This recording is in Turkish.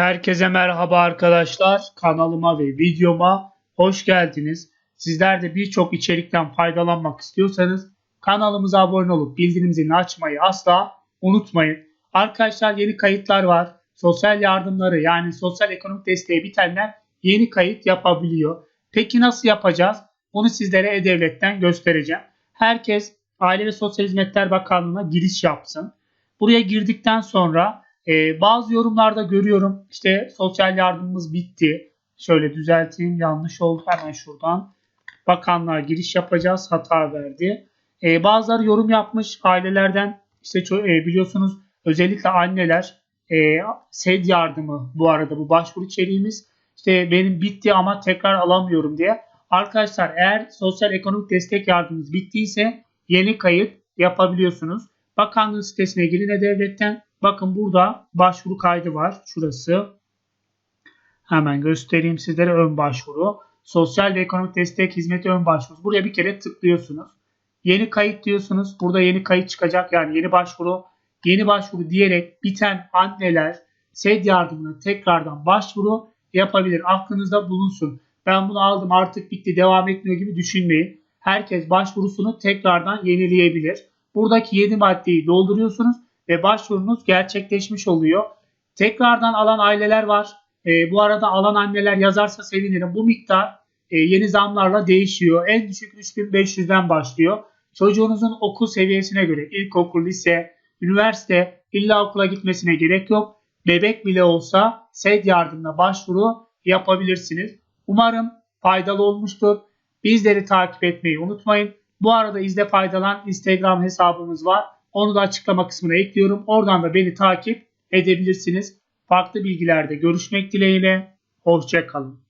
Herkese merhaba arkadaşlar. Kanalıma ve videoma hoş geldiniz. Sizler de birçok içerikten faydalanmak istiyorsanız kanalımıza abone olup bildirim zilini açmayı asla unutmayın. Arkadaşlar yeni kayıtlar var. Sosyal yardımları yani sosyal ekonomik desteği bitenler yeni kayıt yapabiliyor. Peki nasıl yapacağız? Bunu sizlere E-Devlet'ten göstereceğim. Herkes Aile ve Sosyal Hizmetler Bakanlığı'na giriş yapsın. Buraya girdikten sonra ee, bazı yorumlarda görüyorum işte sosyal yardımımız bitti. Şöyle düzelteyim yanlış oldu hemen şuradan. Bakanlığa giriş yapacağız hata verdi. Ee, bazıları yorum yapmış ailelerden işte e, biliyorsunuz özellikle anneler e, SED yardımı bu arada bu başvuru içeriğimiz. İşte benim bitti ama tekrar alamıyorum diye. Arkadaşlar eğer sosyal ekonomik destek yardımınız bittiyse yeni kayıt yapabiliyorsunuz. Bakanlığın sitesine girin devletten Bakın burada başvuru kaydı var. Şurası. Hemen göstereyim sizlere ön başvuru. Sosyal ve ekonomik destek hizmeti ön başvuru. Buraya bir kere tıklıyorsunuz. Yeni kayıt diyorsunuz. Burada yeni kayıt çıkacak. Yani yeni başvuru. Yeni başvuru diyerek biten anneler SED yardımına tekrardan başvuru yapabilir. Aklınızda bulunsun. Ben bunu aldım artık bitti devam etmiyor gibi düşünmeyin. Herkes başvurusunu tekrardan yenileyebilir. Buradaki 7 maddeyi dolduruyorsunuz ve başvurunuz gerçekleşmiş oluyor. Tekrardan alan aileler var. E, bu arada alan anneler yazarsa sevinirim. Bu miktar e, yeni zamlarla değişiyor. En düşük 3500'den başlıyor. Çocuğunuzun okul seviyesine göre ilkokul, lise, üniversite illa okula gitmesine gerek yok. Bebek bile olsa SED yardımına başvuru yapabilirsiniz. Umarım faydalı olmuştur. Bizleri takip etmeyi unutmayın. Bu arada izle faydalan Instagram hesabımız var. Onu da açıklama kısmına ekliyorum. Oradan da beni takip edebilirsiniz. Farklı bilgilerde görüşmek dileğiyle. Hoşçakalın.